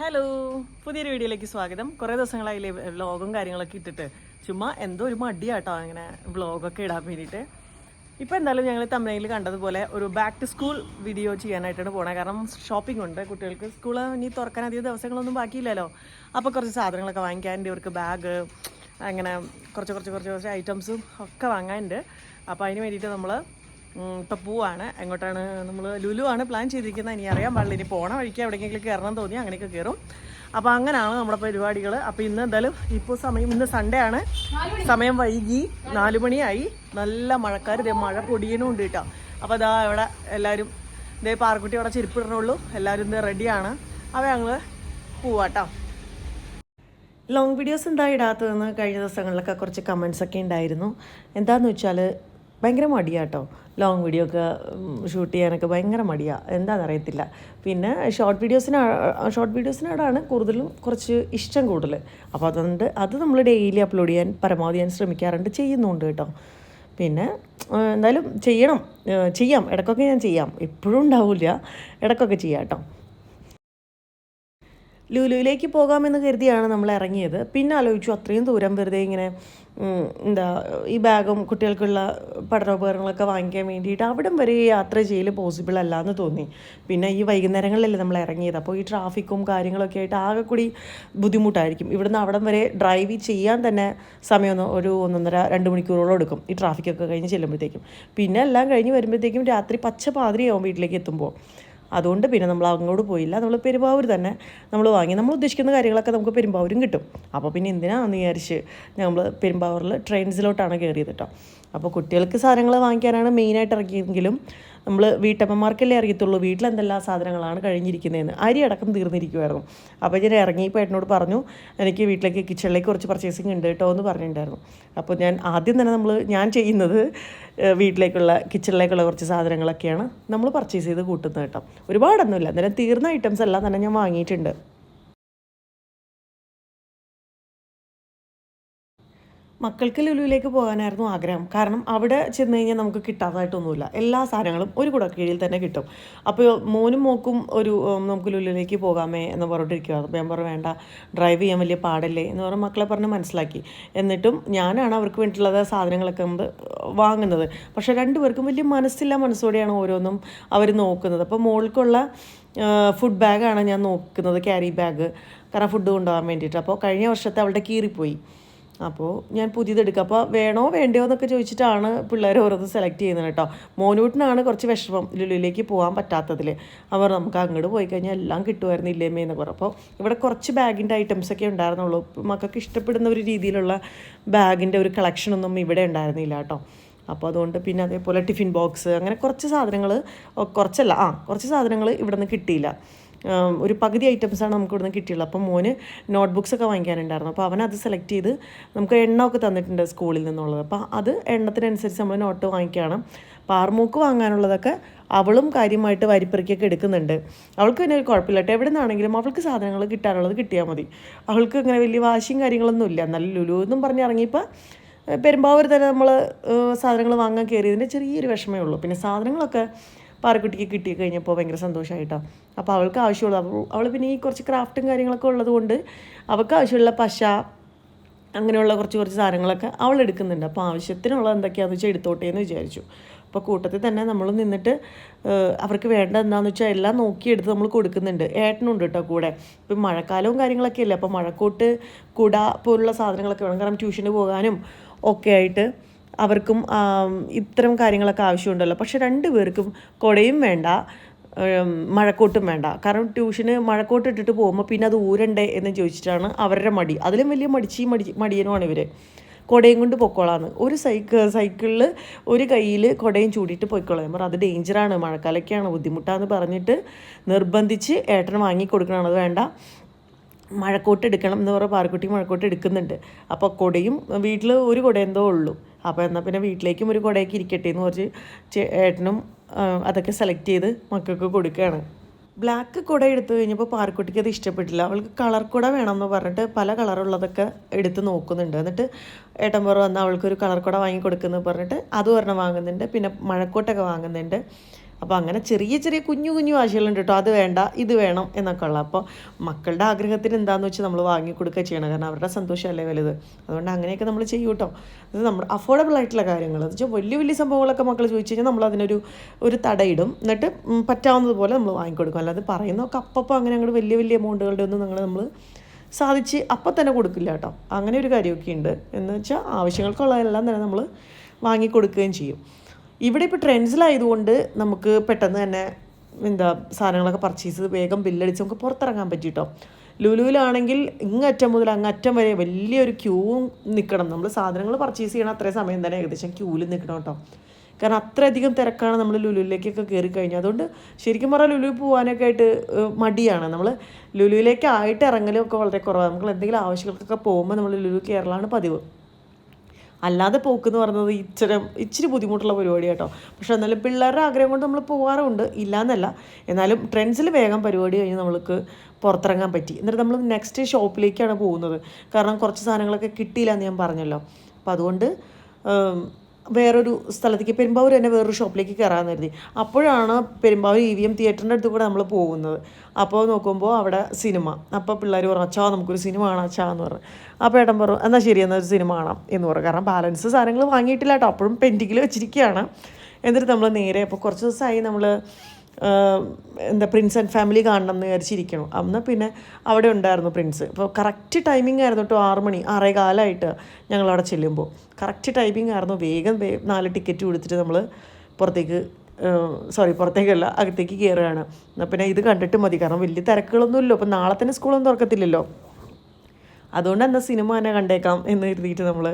Hello പുതിയൊരു വീഡിയോയിലേക്ക് സ്വാഗതം. കുറേ ദിവസങ്ങളായി വ്ളോഗും കാര്യങ്ങളൊക്കെ ഇട്ടിട്ട്. ചുമ്മാ എന്തോ ഒരു മടിയാട്ടോ അങ്ങനെ വ്ളോഗൊക്കെ ഇടാൻ വേണ്ടിയിട്ട്. ഇപ്പോൾ എന്തായാലും ഞങ്ങൾ തമിഴിൽ കണ്ടതുപോലെ ഒരു ബാക്ക് ടു സ്കൂൾ വീഡിയോ ചെയ്യാനായിട്ടാണ് പോണത് കാരണം ഷോപ്പിംഗ് ഉണ്ട് കുട്ടികൾക്ക്. സ്കൂൾ ഇനി തുറക്കാൻ അധികം ദിവസങ്ങളൊന്നും ബാക്കിയില്ലല്ലോ. അപ്പോൾ കുറച്ച് സാധനങ്ങളൊക്കെ വാങ്ങിക്കാനുണ്ട്. ഇവർക്ക് ബാഗ് അങ്ങനെ കുറച്ച് കുറച്ച് കുറച്ച് കുറച്ച് ഐറ്റംസും ഒക്കെ വാങ്ങാനുണ്ട്. അപ്പോൾ അതിന് വേണ്ടിയിട്ട് നമ്മൾ ഇപ്പോൾ പോവാണ്. എങ്ങോട്ടാണ് നമ്മൾ ലുലു ആണ് പ്ലാൻ ചെയ്തിരിക്കുന്നത്. ഇനി അറിയാൻ പാടില്ല. ഇനി പോണ വഴിക്ക് എവിടെയെങ്കിലും കയറണം തോന്നി അങ്ങനെയൊക്കെ കയറും അപ്പോൾ അങ്ങനെയാണ് നമ്മുടെ പരിപാടികൾ അപ്പോൾ ഇന്ന് എന്തായാലും ഇപ്പോൾ സമയം ഇന്ന് സൺഡേ ആണ്. സമയം വൈകി. നാലു മണിയായി. നല്ല മഴക്കാർ ഇതേ മഴ പൊടിയനുണ്ട് കേട്ടോ. അപ്പോൾ അതാ ഇവിടെ എല്ലാവരും ഇതേ പാറക്കുട്ടി അവിടെ ചെരുപ്പിടണുള്ളൂ. എല്ലാവരും ഇത് റെഡിയാണ്. അപ്പോൾ ഞങ്ങൾ പോവാട്ടോ. ലോങ് വീഡിയോസ് എന്താ ഇടാത്തതെന്ന് കഴിഞ്ഞ ദിവസങ്ങളിലൊക്കെ കുറച്ച് കമൻസ് ഒക്കെ ഉണ്ടായിരുന്നു. എന്താന്ന് വെച്ചാൽ ഭയങ്കര മടിയാട്ടോ. ലോങ് വീഡിയോ ഒക്കെ ഷൂട്ട് ചെയ്യാനൊക്കെ ഭയങ്കര മടിയാണ് എന്താണെന്ന് അറിയത്തില്ല പിന്നെ ഷോർട്ട് വീഡിയോസിന് ഷോർട്ട് വീഡിയോസിനോടാണ് കൂടുതലും കുറച്ച് ഇഷ്ടം കൂടുതൽ. അപ്പോൾ അതുകൊണ്ട് അത് നമ്മൾ ഡെയിലി അപ്ലോഡ് ചെയ്യാൻ പരമാവധി ഞാൻ ശ്രമിക്കാറുണ്ട് ചെയ്യുന്നുണ്ട് കേട്ടോ. പിന്നെ എന്തായാലും ചെയ്യണം. ചെയ്യാം. ഇടയ്ക്കൊക്കെ ഞാൻ ചെയ്യാം. എപ്പോഴും ഉണ്ടാവില്ല. ഇടയ്ക്കൊക്കെ ചെയ്യാം കേട്ടോ. ലുലുവിലേക്ക് പോകാമെന്ന് കരുതിയാണ് നമ്മൾ ഇറങ്ങിയത്. പിന്നെ ആലോചിച്ചു അത്രയും ദൂരം വെറുതെ ഇങ്ങനെ എന്താ ഈ ബാഗും കുട്ടികൾക്കുള്ള പഠനോപകരണങ്ങളൊക്കെ വാങ്ങിക്കാൻ വേണ്ടിയിട്ട് അവിടം വരെ യാത്ര ചെയ്യൽ പോസിബിൾ അല്ല എന്ന് തോന്നി. പിന്നെ ഈ വൈകുന്നേരങ്ങളിലല്ലേ നമ്മൾ ഇറങ്ങിയത്. അപ്പോൾ ഈ ട്രാഫിക്കും കാര്യങ്ങളൊക്കെ ആയിട്ട് ആകെ കൂടി ബുദ്ധിമുട്ടായിരിക്കും. ഇവിടുന്ന് അവിടം വരെ ഡ്രൈവ് ചെയ്യാൻ തന്നെ സമയം ഒരു ഒന്നൊന്നര രണ്ട് മണിക്കൂറോളം എടുക്കും ഈ ട്രാഫിക്കൊക്കെ കഴിഞ്ഞ് ചെല്ലുമ്പോഴത്തേക്കും. പിന്നെ എല്ലാം കഴിഞ്ഞ് വരുമ്പോഴത്തേക്കും രാത്രി പച്ച പാതിരിയാവും വീട്ടിലേക്ക് എത്തുമ്പോൾ. അതുകൊണ്ട് പിന്നെ നമ്മൾ അങ്ങോട്ട് പോയില്ല. നമ്മൾ പെരുമ്പാവൂർ തന്നെ നമ്മൾ വാങ്ങി. നമ്മൾ ഉദ്ദേശിക്കുന്ന കാര്യങ്ങളൊക്കെ നമുക്ക് പെരുമ്പാവൂരും കിട്ടും. അപ്പോൾ പിന്നെ എന്തിനാന്ന് വിചാരിച്ച് നമ്മൾ പെരുമ്പാവൂരിൽ ട്രെയിൻസിലോട്ടാണ് കയറിയത് കേട്ടോ അപ്പോൾ കുട്ടികൾക്ക് സാധനങ്ങൾ വാങ്ങിക്കാനാണ് മെയിനായിട്ട് ഇറങ്ങിയെങ്കിലും നമ്മൾ വീട്ടമ്മമാർക്കല്ലേ അറിയത്തുള്ളൂ. വീട്ടിൽ എന്തെല്ലാം സാധനങ്ങളാണ് കഴിഞ്ഞിരിക്കുന്നതെന്ന്. അരി അടക്കം തീർന്നിരിക്കുമായിരുന്നു അപ്പോൾ ഞാൻ ഇറങ്ങിയപ്പോൾ ഏട്ടനോട് പറഞ്ഞു എനിക്ക് വീട്ടിലേക്ക് കിച്ചണിലേക്ക് കുറച്ച് പർച്ചേസിങ് ഉണ്ട് കേട്ടോ എന്ന് പറഞ്ഞിട്ടുണ്ടായിരുന്നു. അപ്പോൾ ഞാൻ ആദ്യം തന്നെ നമ്മൾ ഞാൻ ചെയ്യുന്നത് വീട്ടിലേക്കുള്ള കിച്ചണിലേക്കുള്ള കുറച്ച് സാധനങ്ങളൊക്കെയാണ് നമ്മൾ പർച്ചേസ് ചെയ്ത് കൂട്ടുന്നത് കേട്ടോ ഒരുപാടൊന്നുമില്ല. അന്നേരം തീർന്ന ഐറ്റംസ് എല്ലാം തന്നെ ഞാൻ വാങ്ങിയിട്ടുണ്ട്. മക്കൾക്ക് ലുലുവിലേക്ക് പോകാനായിരുന്നു ആഗ്രഹം. കാരണം അവിടെ ചെന്ന് കഴിഞ്ഞാൽ നമുക്ക് കിട്ടാത്തതായിട്ടൊന്നുമില്ല എല്ലാ സാധനങ്ങളും ഒരു കുടക്കീഴിൽ തന്നെ കിട്ടും. അപ്പോൾ മോനും മോക്കും ഒരു നമുക്ക് ലുലുവിലേക്ക് പോകാമേ എന്ന് പറഞ്ഞിട്ടിരിക്കുകയാണ് അപ്പോൾ ഞാൻ പറഞ്ഞു വേണ്ട ഡ്രൈവ് ചെയ്യാൻ വലിയ പാടല്ലേ? എന്ന് പറഞ്ഞ് മക്കളെ പറഞ്ഞ് മനസ്സിലാക്കി. എന്നിട്ടും ഞാനാണ് അവർക്ക് വേണ്ടിയിട്ടുള്ള സാധനങ്ങളൊക്കെ നമ്മൾ വാങ്ങുന്നത്. പക്ഷേ രണ്ടുപേർക്കും വലിയ മനസ്സില്ല മനസ്സോടെയാണ് ഓരോന്നും അവർ നോക്കുന്നത്. അപ്പോൾ മോൾക്കുള്ള ഫുഡ് ബാഗാണ് ഞാൻ നോക്കുന്നത് ക്യാരി ബാഗ് കാരണം ഫുഡ് കൊണ്ടുപോകാൻ വേണ്ടിയിട്ട്. അപ്പോൾ കഴിഞ്ഞ വർഷത്തെ അവളുടെ കീറിപ്പോയി. അപ്പോൾ ഞാൻ പുതിയതെടുക്കുക അപ്പോൾ വേണോ വേണ്ടയോ എന്നൊക്കെ ചോദിച്ചിട്ടാണ് പിള്ളേർ ഓരോന്ന് സെലക്ട് ചെയ്യുന്നത് കേട്ടോ. മോനൂട്ടിനാണ് കുറച്ച് വിഷമം ലുലുവിലേക്ക് പോകാൻ പറ്റാത്തതിൽ അവർ നമുക്ക് അങ്ങോട്ട് പോയി കഴിഞ്ഞാൽ എല്ലാം കിട്ടുമായിരുന്നു ഇല്ലേമേ എന്ന് പറഞ്ഞു. അപ്പോൾ ഇവിടെ കുറച്ച് ബാഗിന്റെ ഐറ്റംസ് ഒക്കെ ഉണ്ടായിരുന്നുള്ളൂ. മക്കൾക്ക് ഇഷ്ടപ്പെടുന്ന ഒരു രീതിയിലുള്ള ബാഗിന്റെ ഒരു കളക്ഷനൊന്നും ഇവിടെ ഉണ്ടായിരുന്നില്ല കേട്ടോ. അപ്പോൾ അതുകൊണ്ട് പിന്നെ അതേപോലെ ടിഫിൻ ബോക്സ് അങ്ങനെ കുറച്ച് സാധനങ്ങൾ കുറച്ചല്ല ആ കുറച്ച് സാധനങ്ങൾ ഇവിടെ നിന്ന് കിട്ടിയില്ല. ഒരു പകുതി ഐറ്റംസാണ് നമുക്ക് ഇവിടുന്ന് കിട്ടിയുള്ളൂ അപ്പോൾ മോന് നോട്ട് ബുക്സ് ഒക്കെ വാങ്ങിക്കാനുണ്ടായിരുന്നു. അപ്പോൾ അവൻ അത് സെലക്ട് ചെയ്ത് നമുക്ക് എണ്ണ ഒക്കെ തന്നിട്ടുണ്ട് സ്കൂളിൽ നിന്നുള്ളത്. അപ്പോൾ അത് എണ്ണത്തിനനുസരിച്ച് നമ്മൾ നോട്ട് വാങ്ങിക്കുകയാണ്. പാർമൂക്ക് വാങ്ങാനുള്ളതൊക്കെ അവളും കാര്യമായിട്ട് വരിപ്പറിക്കൊക്കെ എടുക്കുന്നുണ്ട്. അവൾക്ക് പിന്നെ ഒരു കുഴപ്പമില്ല കേട്ടോ. എവിടെ നിന്നാണെങ്കിലും അവൾക്ക് സാധനങ്ങൾ കിട്ടാനുള്ളത് കിട്ടിയാൽ മതി. അവൾക്ക് അങ്ങനെ വലിയ വാശിയും കാര്യങ്ങളൊന്നും ഇല്ല. നല്ല ലുലു എന്നും പറഞ്ഞ് ഇറങ്ങിയപ്പോൾ പെരുമ്പാവൂർ തന്നെ നമ്മൾ സാധനങ്ങൾ വാങ്ങാൻ കയറിയതിന്റെ ചെറിയൊരു വിഷമേ ഉള്ളൂ. പിന്നെ സാധനങ്ങളൊക്കെ പാറക്കുട്ടിക്ക് കിട്ടി കഴിഞ്ഞപ്പോൾ ഭയങ്കര സന്തോഷമായിട്ടോ അപ്പോൾ അവൾക്ക് ആവശ്യമുള്ള അവൾ പിന്നെ ഈ കുറച്ച് ക്രാഫ്റ്റും കാര്യങ്ങളൊക്കെ ഉള്ളതുകൊണ്ട് അവൾക്ക് ആവശ്യമുള്ള പശ അങ്ങനെയുള്ള കുറച്ച് കുറച്ച് സാധനങ്ങളൊക്കെ അവൾ എടുക്കുന്നുണ്ട്. അപ്പോൾ ആവശ്യത്തിനുള്ളത് എന്തൊക്കെയാണെന്ന് വെച്ചാൽ എടുത്തോട്ടെ എന്ന് വിചാരിച്ചു. അപ്പോൾ കൂട്ടത്തിൽ തന്നെ നമ്മൾ നിന്നിട്ട് അവർക്ക് വേണ്ട എന്താണെന്ന് വെച്ചാൽ എല്ലാം നോക്കിയെടുത്ത് നമ്മൾ കൊടുക്കുന്നുണ്ട്. ഏട്ടനുണ്ട് കേട്ടോ കൂടെ. ഇപ്പം മഴക്കാലവും കാര്യങ്ങളൊക്കെ അല്ലേ അപ്പോൾ മഴക്കോട്ട് കുട പോലുള്ള സാധനങ്ങളൊക്കെ വേണം. കാരണം ട്യൂഷന് പോകാനും ഒക്കെ ആയിട്ട് അവർക്കും ഇത്തരം കാര്യങ്ങളൊക്കെ ആവശ്യമുണ്ടല്ലോ. പക്ഷെ രണ്ട് പേർക്കും കുടയും വേണ്ട മഴക്കോട്ടും വേണ്ട. കാരണം ട്യൂഷന് മഴക്കോട്ട് ഇട്ടിട്ട് പോകുമ്പോൾ പിന്നെ അത് ഊരണ്ടേ എന്ന് ചോദിച്ചിട്ടാണ് അവരുടെ മടി. അതിലും വലിയ മടിച്ചി മടി മടിയനുമാണ് ഇവർ കുടയും കൊണ്ട് പൊക്കോളാന്ന്. ഒരു സൈക്കിൾ സൈക്കിളിൽ ഒരു കയ്യിൽ കുടയും ചൂടിയിട്ട് പൊയ്ക്കോളാം. പറഞ്ഞു അത് ഡേഞ്ചറാണ് മഴക്കാലൊക്കെയാണ് ബുദ്ധിമുട്ടാന്ന് പറഞ്ഞിട്ട് നിർബന്ധിച്ച് ഏട്ടൻ വാങ്ങി കൊടുക്കണം. അത് വേണ്ട. മഴക്കോട്ട് എടുക്കണം എന്ന് പറഞ്ഞ പാറക്കുട്ടി മഴക്കോട്ട് എടുക്കുന്നുണ്ട്. അപ്പോൾ കുടയും വീട്ടിൽ ഒരു കുട എന്തോ ഉള്ളൂ. അപ്പോൾ എന്നാൽ പിന്നെ വീട്ടിലേക്കും ഒരു കുടയൊക്കെ ഇരിക്കട്ടെ എന്ന് കുറച്ച് ഏട്ടനും അതൊക്കെ സെലക്ട് ചെയ്ത് മക്കൾക്ക് കൊടുക്കുകയാണ്. ബ്ലാക്ക് കുട എടുത്തു കഴിഞ്ഞപ്പോൾ പാർക്കുട്ടിക്ക് അത് ഇഷ്ടപ്പെട്ടില്ല. അവൾക്ക് കളർ കുട വേണമെന്ന് പറഞ്ഞിട്ട് പല കളറുള്ളതൊക്കെ എടുത്ത് നോക്കുന്നുണ്ട്. എന്നിട്ട് ഏട്ടൻ പറ വന്ന് അവൾക്കൊരു കളർ കുട വാങ്ങി കൊടുക്കുന്നു പറഞ്ഞിട്ട് അത് ഒരെണ്ണം വാങ്ങുന്നുണ്ട്. പിന്നെ മഴക്കോട്ടൊക്കെ വാങ്ങുന്നുണ്ട്. അപ്പോൾ അങ്ങനെ ചെറിയ ചെറിയ കുഞ്ഞു കുഞ്ഞു വാശികളുണ്ട് കേട്ടോ അത് വേണ്ട ഇത് വേണം എന്നൊക്കെ ഉള്ള. അപ്പോൾ മക്കളുടെ ആഗ്രഹത്തിന് എന്താണെന്ന് വെച്ചാൽ നമ്മൾ വാങ്ങിക്കൊടുക്കുക ചെയ്യണം. കാരണം അവരുടെ സന്തോഷമല്ലേ വലുത്. അതുകൊണ്ട് അങ്ങനെയൊക്കെ നമ്മൾ ചെയ്യും കേട്ടോ അത് നമ്മൾ അഫോർഡബിൾ ആയിട്ടുള്ള കാര്യങ്ങൾ എന്ന് വെച്ചാൽ വലിയ വലിയ സംഭവങ്ങളൊക്കെ മക്കൾ ചോദിച്ചു കഴിഞ്ഞാൽ നമ്മൾ അതിനൊരു ഒരു തടയിടും. എന്നിട്ട് പറ്റാവുന്നതുപോലെ നമ്മൾ വാങ്ങിക്കൊടുക്കും അല്ലാതെ പറയുന്നതൊക്കെ അപ്പം അങ്ങനെ അങ്ങോട്ട് വലിയ വലിയ എമൗണ്ടുകളുടെ ഒന്നും നിങ്ങൾ നമ്മൾ സാധിച്ച് അപ്പം തന്നെ കൊടുക്കില്ല കേട്ടോ അങ്ങനെ ഒരു കാര്യമൊക്കെ ഉണ്ട്. എന്ന് വെച്ചാൽ ആവശ്യങ്ങൾക്കുള്ളതെല്ലാം തന്നെ നമ്മൾ വാങ്ങിക്കൊടുക്കുകയും ചെയ്യും. ഇവിടെ ഇപ്പോൾ ട്രെൻഡ്സിലായതുകൊണ്ട് നമുക്ക് പെട്ടെന്ന് തന്നെ എന്താ സാധനങ്ങളൊക്കെ പർച്ചേസ് ചെയ്ത് വേഗം ബില്ലടിച്ച് നമുക്ക് പുറത്തിറങ്ങാൻ പറ്റി കേട്ടോ ലുലുവിലാണെങ്കിൽ ഇങ്ങറ്റം മുതൽ അങ്ങറ്റം വരെ വലിയൊരു ക്യൂവും നിൽക്കണം നമ്മൾ സാധനങ്ങൾ പർച്ചേസ് ചെയ്യണം അത്രയും സമയം തന്നെ ഏകദേശം ക്യൂവിൽ നിൽക്കണം കേട്ടോ കാരണം അത്രയധികം തിരക്കാണ് നമ്മൾ ലുലുവിലേക്കൊക്കെ കയറി കഴിഞ്ഞാൽ അതുകൊണ്ട് ശരിക്കും പറഞ്ഞാൽ ലുലുവിൽ പോകാനൊക്കെ ആയിട്ട് മടിയാണ്. നമ്മൾ ലുലുവിലേക്ക് ആയിട്ട് ഇറങ്ങലും ഒക്കെ വളരെ കുറവാണ് നമ്മൾ എന്തെങ്കിലും ആവശ്യങ്ങൾക്കൊക്കെ പോകുമ്പോൾ നമ്മൾ ലുലു കേരളമാണ് പതിവ്. അല്ലാതെ പോക്കെന്ന് പറയുന്നത് ഇച്ചിരി ഇച്ചിരി ബുദ്ധിമുട്ടുള്ള പരിപാടി കേട്ടോ. പക്ഷെ എന്നാലും പിള്ളേരുടെ ആഗ്രഹം കൊണ്ട് നമ്മൾ പോകാറുണ്ട് ഇല്ലയെന്നല്ല എന്നാലും ട്രെൻഡ്സിൽ വേഗം പരിപാടി കഴിഞ്ഞ് നമ്മൾക്ക് പുറത്തിറങ്ങാൻ പറ്റി. എന്നിട്ട് നമ്മൾ നെക്സ്റ്റ് ഷോപ്പിലേക്കാണ് പോകുന്നത്. കാരണം കുറച്ച് സാധനങ്ങളൊക്കെ കിട്ടിയില്ല എന്ന് ഞാൻ പറഞ്ഞല്ലോ. അപ്പോൾ അതുകൊണ്ട് വേറൊരു സ്ഥലത്തേക്ക് പെരുമ്പാവൂർ തന്നെ വേറൊരു ഷോപ്പിലേക്ക് കയറാമെന്ന് കരുതി. അപ്പോഴാണ് പെരുമ്പാവൂർ ഇ വി എം തിയേറ്ററിന്റെ അടുത്ത് കൂടെ നമ്മൾ പോകുന്നത്. അപ്പോൾ നോക്കുമ്പോൾ അവിടെ സിനിമ. അപ്പോൾ പിള്ളേർ പറഞ്ഞു അച്ഛാ നമുക്കൊരു സിനിമ കാണാം അച്ഛാ എന്ന് പറഞ്ഞു. അപ്പോൾ ഏട്ടൻ പറഞ്ഞു എന്നാൽ ശരി എന്നാൽ ഒരു സിനിമ കാണാം എന്ന് പറഞ്ഞു. കാരണം ബാലൻസ് സാധനങ്ങൾ വാങ്ങിയിട്ടില്ല കേട്ടോ. അപ്പോഴും പെൻഡിങ്ങിൽ വെച്ചിരിക്കുകയാണ് എന്നിട്ട് നമ്മൾ നേരെ അപ്പോൾ കുറച്ച് ദിവസമായി നമ്മൾ എന്താ പ്രിൻസ് ആൻഡ് ഫാമിലി കാണണം എന്ന് വിചാരിച്ചിരിക്കണം അന്ന് പിന്നെ അവിടെ ഉണ്ടായിരുന്നു പ്രിൻസ് അപ്പോൾ കറക്റ്റ് ടൈമിംഗ് ആയിരുന്നു കേട്ടോ ആറ് മണി ആറേ കാലമായിട്ട് ഞങ്ങൾ അവിടെ ചെല്ലുമ്പോൾ കറക്റ്റ് ടൈമിംഗ് ആയിരുന്നു. വേഗം നാല് ടിക്കറ്റ് കൊടുത്തിട്ട് നമ്മൾ പുറത്തേക്ക് സോറി പുറത്തേക്കല്ല അകത്തേക്ക് കയറുകയാണ് എന്നാൽ പിന്നെ ഇത് കണ്ടിട്ട് മതി. കാരണം വലിയ തിരക്കുകളൊന്നുമില്ലല്ലോ അപ്പം നാളെ തന്നെ സ്കൂളൊന്നും തുറക്കത്തില്ലല്ലോ. അതുകൊണ്ട് എന്താ സിനിമ തന്നെ കണ്ടേക്കാം എന്ന് കരുതിയിട്ട് നമ്മൾ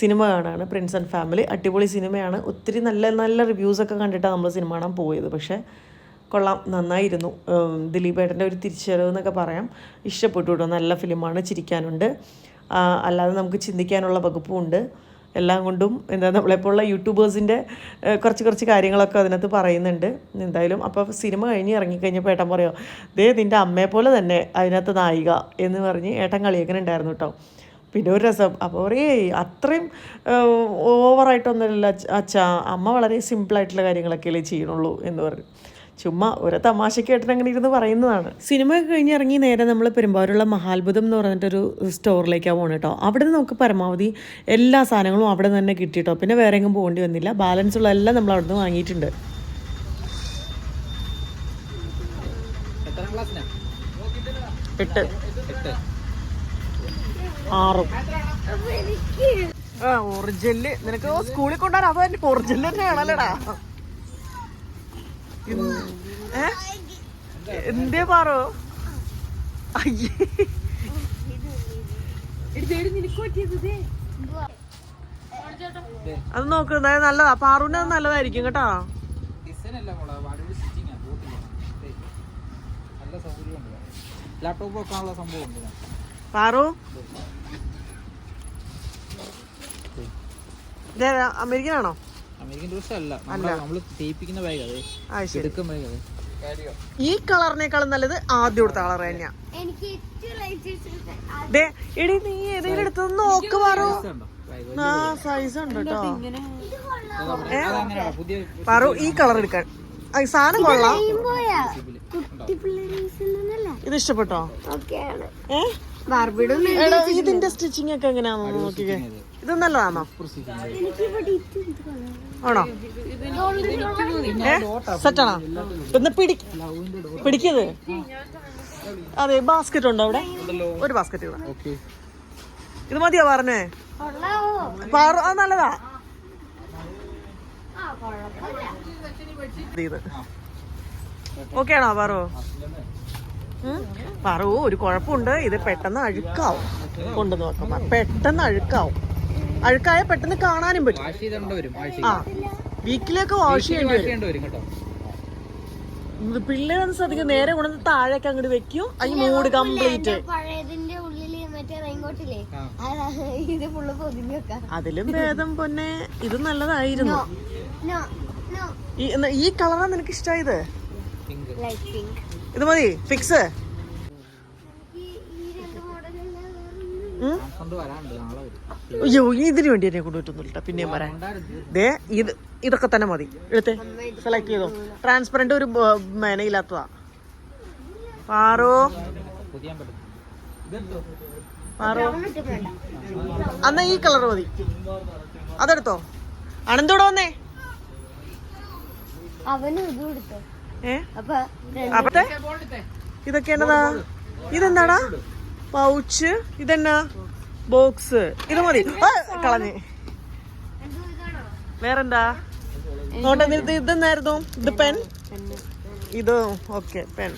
സിനിമ കാണാണ്. പ്രിൻസ് ആൻഡ് ഫാമിലി അടിപൊളി സിനിമയാണ് ഒത്തിരി നല്ല നല്ല റിവ്യൂസൊക്കെ കണ്ടിട്ടാണ് നമ്മൾ സിനിമ കാണാൻ പോയത്. പക്ഷേ കൊള്ളാം നന്നായിരുന്നു. ദിലീപേട്ടന്റെ ഒരു തിരിച്ചറിവ് എന്നൊക്കെ പറയാം. ഇഷ്ടപ്പെട്ടു കേട്ടോ നല്ല ഫിലിമാണ് ചിരിക്കാനുണ്ട്. അല്ലാതെ നമുക്ക് ചിന്തിക്കാനുള്ള വകുപ്പും ഉണ്ട്. എല്ലാം കൊണ്ടും എന്താ നമ്മളെപ്പോലുള്ള യൂട്യൂബേഴ്സിന്റെ കുറച്ച് കുറച്ച് കാര്യങ്ങളൊക്കെ അതിനകത്ത് പറയുന്നുണ്ട്. എന്തായാലും അപ്പോൾ സിനിമ കഴിഞ്ഞ് ഇറങ്ങിക്കഴിഞ്ഞപ്പോൾ ഏട്ടൻ പറയോ ദേ നിന്റെ അമ്മയെ പോലെ തന്നെ അതിനകത്ത് നായിക എന്ന് പറഞ്ഞ് ഏട്ടൻ കളിയാക്കുന്നുണ്ടായിരുന്നു കേട്ടോ. പിന്നെ ഒരു രസം അപ്പോൾ പറയേ അത്രയും ഓവറായിട്ടൊന്നുമില്ല അച്ഛാ അമ്മ വളരെ സിമ്പിളായിട്ടുള്ള കാര്യങ്ങളൊക്കെയല്ലേ ചെയ്യണുള്ളൂ എന്ന് പറഞ്ഞു. ചുമ്മാ ഒരു തമാശയ്ക്ക് ഏട്ടൻ അങ്ങനെ ഇരുന്ന് പറയുന്നതാണ്. സിനിമ ഒക്കെ കഴിഞ്ഞ് ഇറങ്ങി നേരെ നമ്മൾ പെരുമ്പാവൂരുള്ള മഹാത്ഭുതം എന്ന് പറഞ്ഞിട്ടൊരു സ്റ്റോറിലേക്കാണ് പോകണം കേട്ടോ അവിടെ നിന്ന് നമുക്ക് പരമാവധി എല്ലാ സാധനങ്ങളും അവിടെ നിന്ന് തന്നെ കിട്ടി കേട്ടോ പിന്നെ വേറെ എങ്ങും പോകേണ്ടി വന്നില്ല. ബാലൻസ് ഉള്ള എല്ലാം നമ്മൾ അവിടെ നിന്ന് വാങ്ങിയിട്ടുണ്ട്. എട്ട്. ആറും. ഒറിജിനൽ. നിനക്ക് സ്കൂളിൽ കൊണ്ടുവരാൻ അതോ എന്റെ ഒറിജിനൽ തന്നെ ആണല്ലോടാ ഏ എന്തേ പാറോ? അയ്യേ. അത് നോക്ക് ദേ നല്ലതാ. പാറുവിന് അത് നല്ലതായിരിക്കും കേട്ടോ. ലാപ്ടോപ്പ് വെക്കാനുള്ള സംഭവം ഉണ്ട്. പാറു? അമേരിക്കനാണോ അമേരിക്കൻ ആണോ അമേരിക്കൻ ടൂറിസ്റ്റ് അല്ല. നമ്മൾ നമ്മൾ തേപ്പിക്കുന്ന ബാഗ് അതെ. എടുക്കുന്ന ബാഗ് അതെ. ഈ കളറിനേക്കാളും നല്ലത് ആദ്യം കൊടുത്ത കളർ തന്നെയാ. എടി നീ ഏതെങ്കിലും എടുത്തൊന്ന് നോക്ക് പറു. ആ സൈസ് ഉണ്ട് കേട്ടോ പാറു ഈ കളർ എടുക്കാൻ. സാധനം കൊള്ളാം. പോയാ കുട്ടി പിള്ളേരല്ല ഇത് ഇഷ്ടപ്പെട്ടോ? ഏഹ് ഇതിന്റെ സ്റ്റിച്ചിങ് ഒക്കെ എങ്ങനെയാണെന്ന് നോക്കിക്കേ. ഇത് നല്ലതാണോ. ആണോ? സെറ്റാണോ ഒന്ന് പിടി പിടിക്കത് അതെ ബാസ്ക്കറ്റ് ഉണ്ടോ അവിടെ? ഒരു ബാസ്ക്കറ്റ് ഇവിടെ. ഇത് മതിയോ പറഞ്ഞേ പാറു അത് നല്ലതാ. ഓക്കെ ആണോ പാറു? ഉം? പാറു ഒരു കുഴപ്പമുണ്ട്. ഇത് പെട്ടെന്ന് അഴുക്കാവും. കൊണ്ടു നോക്കാം. പെട്ടെന്ന് അഴുക്കാവും. അഴുക്കായ പെട്ടെന്ന് കാണാനും പറ്റും. ആ വീക്കിലൊക്കെ വാഷ് ചെയ്യേണ്ടി വരും. പിള്ളേരൊന്നും ശ്രദ്ധിക്കും നേരെ കൊണ്ടുവന്ന് താഴേക്ക് അങ്ങോട്ട് വെക്കും. അതിന് മൂട് കംപ്ലീറ്റ് അതിലും ഭേദം പൊന്നെ. ഇത് നല്ലതായിരുന്നു. നോ നോ ഈ ഈ കളറാ നിനക്ക് ഇഷ്ടമായത് പിങ്ക് ലൈറ്റ് പിങ്ക് ഇത് മതി ഫിക്സ് അയ്യോ ഇതിന് വേണ്ടി എന്നെ കൊണ്ടുപോയിട്ടൊന്നുമില്ല പിന്നെയും പറയാൻ ദേ ഇത് ഇതൊക്കെ തന്നെ മതി. എടുത്തേ സെലക്ട് ചെയ്തോ. ട്രാൻസ്പെറന്റ് ഒരു മേനയില്ലാത്തതാ. പാറോ? പാറോ? അന്ന ഈ കളർ മതി. അതെടുത്തോ. അനന്തോടെ വന്നേ? അവനും ഇതും കൊടുത്തു ഏ? അപ്പത്തെ? ഇതൊക്കെ എന്നതാ ഇതെന്താടാ? പൗച്ച് ഇതെന്നാ? ബോക്സ് ഇത് മതി. കളഞ്ഞ്. വേറെന്താ? നോട്ടെ ഇത് ഇതെന്നായിരുന്നു? ഇത് പെൻ ഇത് ഓക്കെ പെൻ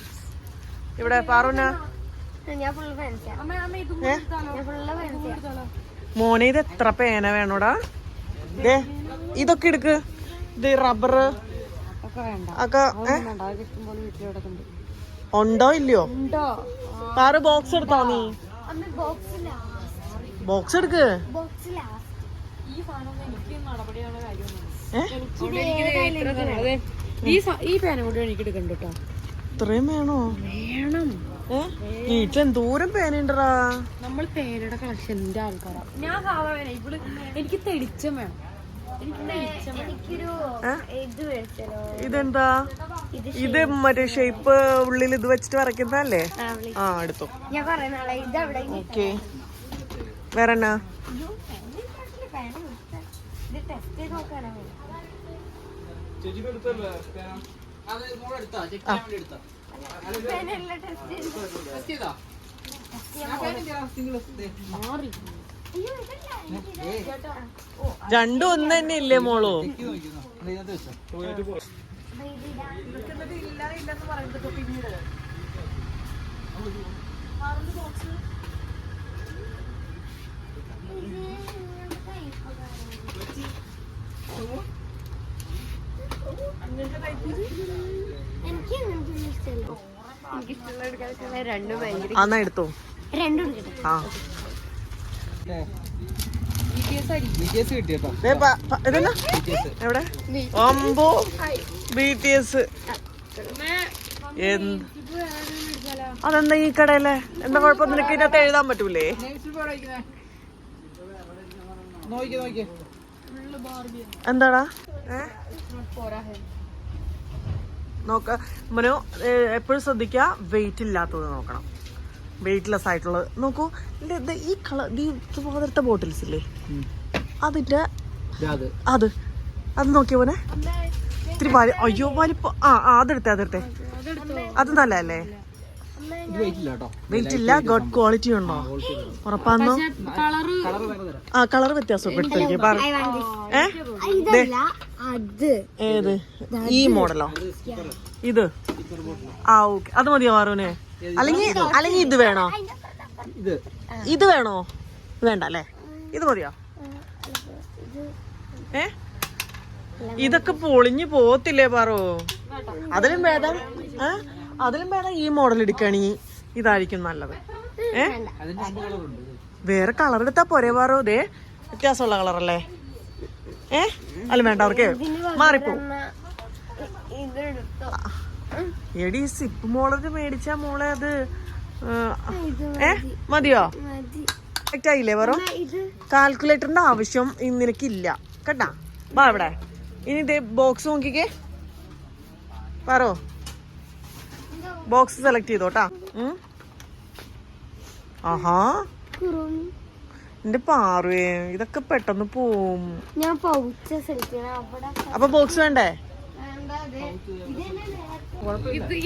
ഇവിടെ പാറുന മോനെ ഇത് എത്ര പേന വേണോടാ? ദേ ഇതൊക്കെ എടുക്ക്. ഇത് റബ്ബർ ഒക്കെ ഉണ്ടോ. ഇല്ലയോ? പാറ് ബോക്സ് എടുത്താ നീ? ബോക്സ് എടുക്ക്. ബോക്സിലാ ഏ? ഈ പേന കൂടെ എനിക്ക് എടുക്കണ്ട കേട്ടോ. ഇത്രയും വേണോ? വേണം. വീട്ടിൽ എന്തോരം പേനയുണ്ടടാ. നമ്മൾ പേനയുടെ കളക്ഷന്റെ ആൾക്കാരാണ് ഞാൻ സാധാരണ എനിക്ക് തെളിച്ചം വേണം. ഇതെന്താ? ഇത് മറ്റേ ഷേപ്പ് ഉള്ളിൽ ഇത് വെച്ചിട്ട് വരയ്ക്കുന്നതല്ലേ? ആ, ആ എടുത്തു. ഞാൻ കൊറേ ഇത് അവിടെ ഓക്കെ. വേറെ എന്നാ ഇത് ടെസ്റ്റ് ചെയ്ത് രണ്ടും ഒന്ന് തന്നെ ഇല്ലേ മോളോ ചെക്ക് ചെയ്ത് നോക്കിയിരുന്നോ? ദേ, ഇതിനകത്ത് വെച്ചോ. എനിക്ക് അങ്ങനത്തെ ഒന്നും ഇഷ്ടമല്ല എനിക്ക് ഇഷ്ടമുള്ള എടുക്കാൻ രണ്ടും ഭയങ്കര എടുത്തോ രണ്ടും എടുക്കട്ടെ ആ എവിടെ? അമ്പോ. ബി ടി എസ് അതെന്താ ഈ കടയല്ലേ എന്താ കുഴപ്പം? നിനക്ക് ഇതിനകത്ത് എഴുതാൻ പറ്റൂലേ? എന്താടാ? നോക്ക. മനോ എപ്പോഴും ശ്രദ്ധിക്ക വെയിറ്റ് ഇല്ലാത്തത് നോക്കണം. വെയിറ്റ്ലെസ് ആയിട്ടുള്ളത് നോക്കൂ ഇത് ഈ കളർ ഈ പോലത്തെ ബോട്ടിൽസ് ഇല്ലേ? അതിന്റെ ഇതാ അത്. അത്. അത് നോക്കിയ പോലെ ഇത്തിരി വലി അയ്യോ വലിപ്പം. ആ ആ അതെടുത്തേ അതെടുത്തേ. അത് നല്ലതല്ലേ? ഇത് വെയിറ്റ് ഇല്ല ഗുഡ് ക്വാളിറ്റി ഉണ്ടോ? ഉറപ്പാന്നോ? ആ കളർ വ്യത്യാസം ഏ? ഏത്? ഈ മോഡലോ? ഇത്? ആ ഓക്കെ. അത് മതിയോ മാറൂനെ? അല്ലെങ്കിൽ അല്ലെങ്കിൽ ഇത് വേണോ? ഇത്. ഇത് വേണോ? വേണ്ട അല്ലേ? ഇത് മതിയോ? ഏ? ഇതൊക്കെ പൊളിഞ്ഞു പോത്തില്ലേ പാറോ? അതിലും ഭേദം ഏ? അതിലും ഭേദം ഈ മോഡൽ എടുക്കുകയാണെങ്കിൽ ഇതായിരിക്കും നല്ലത്. ഏ? അതിന്റെ കളർ ഉണ്ട് വേറെ കളർ എടുത്താ പോരെ പാറോ? ദേ വ്യത്യാസമുള്ള കളറല്ലേ ഏ? അല്ല വേണ്ട അവർക്ക് മാറിപ്പോ. ഇത് എടി സിപ്പ് മോളത് മേടിച്ച മോളെ അത് ഏഹ് ഏ മതിയോ? ആയില്ലേ വെറും? കാൽക്കുലേറ്ററിന്റെ ആവശ്യം ഇന്നിനക്കില്ല കേട്ടാ? വാ ഇവിടെ ഇനി ഇതേ ബോക്സ് നോക്കിക്കേ. പറോ. ബോക്സ് സെലക്ട് ചെയ്തോട്ടാ. ആഹാ. എന്റെ പാറുവേ ഇതൊക്കെ പെട്ടെന്ന് പോവും. ഞാൻ അപ്പൊ ബോക്സ് വേണ്ടേ?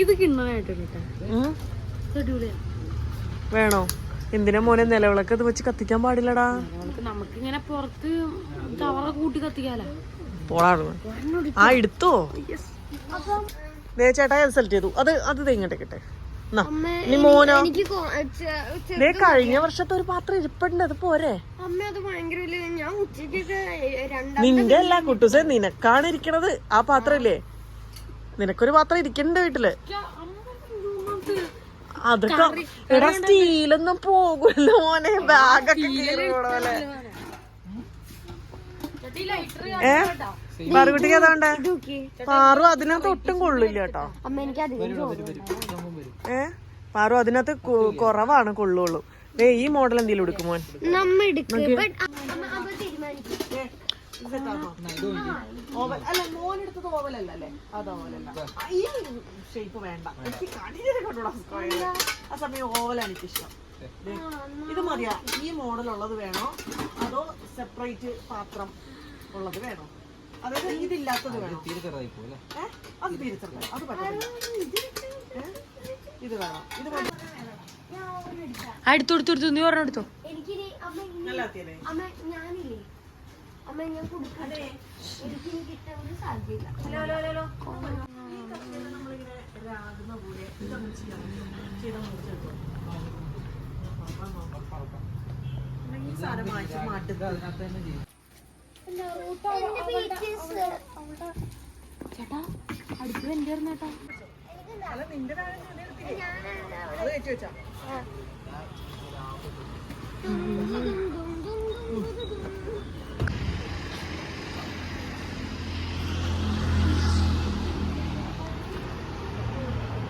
ഇത് വേണോ? എന്തിനാ മോനെ നിലവിളക്ക് അത് വെച്ച് കത്തിക്കാൻ പാടില്ലടാ? നമുക്ക് ഇങ്ങനെ പുറത്ത് കവറ കൂട്ടി കത്തിക്കാലോ. ആ എടുത്തോ? അപ്പം ദേ ചേട്ടാ അത് സെലക്ട് ചെയ്തു. അത് അത് ദേ മോനോ? കഴിഞ്ഞ വർഷത്തെ ഒരു പാത്രം ഇരിപ്പുണ്ട് അത് പോരെ. അമ്മ അത് ഭയങ്കര വലിയ ഞാൻ ഉച്ചക്കൊക്കെ രണ്ടാം നിന്റെ അല്ല കുട്ടൂസെ നിനക്കാണ് ഇരിക്കണത് ആ പാത്രം ഇല്ലേ നിനക്കൊരു പാത്രം ഇരിക്കണ്ട വീട്ടിൽ. അതൊക്കെ എടാ സ്റ്റീലൊന്നും പോകില്ല മോനെ ബാഗൊക്കെ ഏഹ് പാറുകുട്ടിക്ക് അതാണ്ടേ പാറു അതിനകത്ത് ഒട്ടും കൊള്ളില്ല കേട്ടോ. ഏ? പാറു അതിനകത്ത് കുറവാണ് കൊള്ളുള്ളൂ. ഏ ഈ മോഡൽ എന്തെങ്കിലും എടുക്കുമോ അല്ല അത് അല്ല ഈ ഷേപ്പ് വേണ്ട. എനിക്ക് ആ സമയം ഓവലാണ് ഇത് മതിയാ. ഈ മോഡൽ ഉള്ളത് വേണോ? അതോ സെപ്പറേറ്റ് പാത്രം ഉള്ളത് വേണോ? അതായത് ഇതില്ലാത്തത് വേണോ? അത് തിരിച്ചറിയാം അത് പറ്റില്ല ഇത് വേണം. ഇത് മതി അടുത്തു എടുത്തു എടുത്തു. നീ പറഞ്ഞു എടുത്തോ? സാധനം മടുത്ത് അതിനകത്ത് തന്നെ ചെയ്യും. ചേട്ടാ അടുത്ത് എന്റെ ചേട്ടാ? അല്ല നിന്റെ താഴെ തുണി എടുത്തില്ലേ? അത് വെച്ച് വെച്ചാ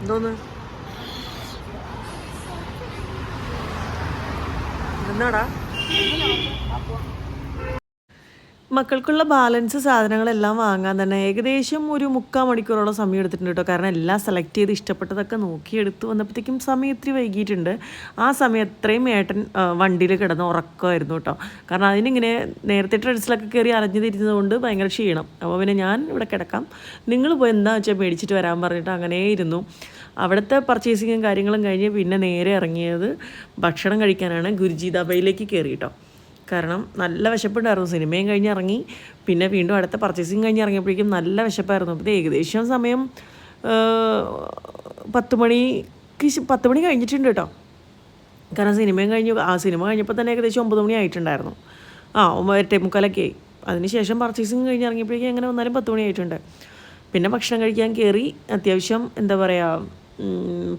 എന്തോന്ന് എന്നാടാ മക്കൾക്കുള്ള ബാലൻസ് സാധനങ്ങളെല്ലാം വാങ്ങാൻ തന്നെ ഏകദേശം ഒരു മുക്കാൽ മണിക്കൂറോളം സമയം എടുത്തിട്ടുണ്ട് കേട്ടോ. കാരണം എല്ലാം സെലക്ട് ചെയ്ത് ഇഷ്ടപ്പെട്ടതൊക്കെ നോക്കിയെടുത്ത് വന്നപ്പോഴത്തേക്കും സമയം ഇത്തിരി വൈകിയിട്ടുണ്ട്. ആ സമയം എത്രയും ഏട്ടൻ വണ്ടിയിൽ കിടന്ന് ഉറക്കമായിരുന്നു കേട്ടോ. കാരണം അതിനിങ്ങനെ നേരത്തെ ഡ്രസ്സിലൊക്കെ കയറി അലഞ്ഞു തിരിഞ്ഞതുകൊണ്ട് ഭയങ്കര ക്ഷീണം. അപ്പോൾ പിന്നെ ഞാൻ ഇവിടെ കിടക്കാം. നിങ്ങൾ പോയി എന്താ വെച്ചാൽ മേടിച്ചിട്ട് വരാൻ പറഞ്ഞിട്ട് അങ്ങനെ ഇരുന്നു. അവിടുത്തെ പർച്ചേസിങ്ങും കാര്യങ്ങളും കഴിഞ്ഞ് പിന്നെ നേരെ ഇറങ്ങിയത് ഭക്ഷണം കഴിക്കാനാണ് ഗുരുജി ദബയിലേക്ക് കയറി കേട്ടോ. കാരണം നല്ല വിശപ്പുണ്ടായിരുന്നു. സിനിമയും കഴിഞ്ഞ് ഇറങ്ങി. പിന്നെ വീണ്ടും അടുത്ത പർച്ചേസിങ് കഴിഞ്ഞ് ഇറങ്ങിയപ്പോഴേക്കും നല്ല വിശപ്പായിരുന്നു. അപ്പോൾ ഏകദേശം സമയം പത്ത് മണിക്ക് പത്ത് മണി കഴിഞ്ഞിട്ടുണ്ട് കേട്ടോ. കാരണം സിനിമയും കഴിഞ്ഞു ആ സിനിമ കഴിഞ്ഞപ്പോൾ തന്നെ ഏകദേശം ഒമ്പത് മണി ആയിട്ടുണ്ടായിരുന്നു. ആ ഒമ്പതരട്ടേ മുക്കാലൊക്കെ ആയി. അതിനുശേഷം പർച്ചേസിങ് കഴിഞ്ഞ് ഇറങ്ങിയപ്പോഴേക്കും എങ്ങനെ വന്നാലും പത്ത് മണി ആയിട്ടുണ്ട്. പിന്നെ ഭക്ഷണം കഴിക്കാൻ കയറി അത്യാവശ്യം എന്താ പറയുക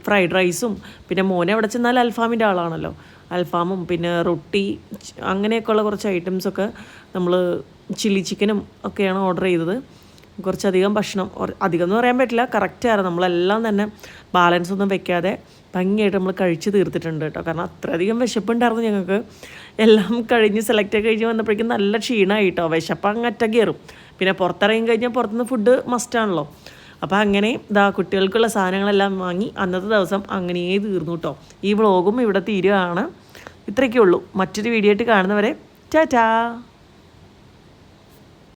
ഫ്രൈഡ് റൈസും പിന്നെ മോനെ അവിടെ ചെന്നാൽ അൽഫാമിന്റെ ആളാണല്ലോ. അൽഫാമും പിന്നെ റൊട്ടി അങ്ങനെയൊക്കെയുള്ള കുറച്ച് ഐറ്റംസൊക്കെ നമ്മൾ ചില്ലി ചിക്കനും ഒക്കെയാണ് ഓർഡർ ചെയ്തത്. കുറച്ചധികം ഭക്ഷണം അധികം എന്ന് പറയാൻ പറ്റില്ല കറക്റ്റായിരുന്നു നമ്മളെല്ലാം തന്നെ ബാലൻസ് ഒന്നും വെക്കാതെ ഭംഗിയായിട്ട് നമ്മൾ കഴിച്ച് തീർത്തിട്ടുണ്ട് കേട്ടോ. കാരണം അത്രയധികം വിശപ്പുണ്ടായിരുന്നു ഞങ്ങൾക്ക്. എല്ലാം കഴിഞ്ഞ് സെലക്ട് കഴിഞ്ഞ് വന്നപ്പോഴേക്കും നല്ല ക്ഷീണമായി കേട്ടോ. വിശപ്പ് അങ്ങറ്റ കയറും പിന്നെ പുറത്തിറങ്ങി കഴിഞ്ഞാൽ പുറത്തുനിന്ന് ഫുഡ് മസ്റ്റാണല്ലോ അപ്പോൾ അങ്ങനെ ഇതാ കുട്ടികൾക്കുള്ള സാധനങ്ങളെല്ലാം വാങ്ങി അന്നത്തെ ദിവസം അങ്ങനെ തീർന്നു കേട്ടോ ഈ വ്ളോഗും ഇവിടെ തീരുകയാണ് ഇത്രയൊക്കെ ഉള്ളൂ മറ്റൊരു വീഡിയോ ആയിട്ട് കാണുന്നവരെ ടാറ്റാ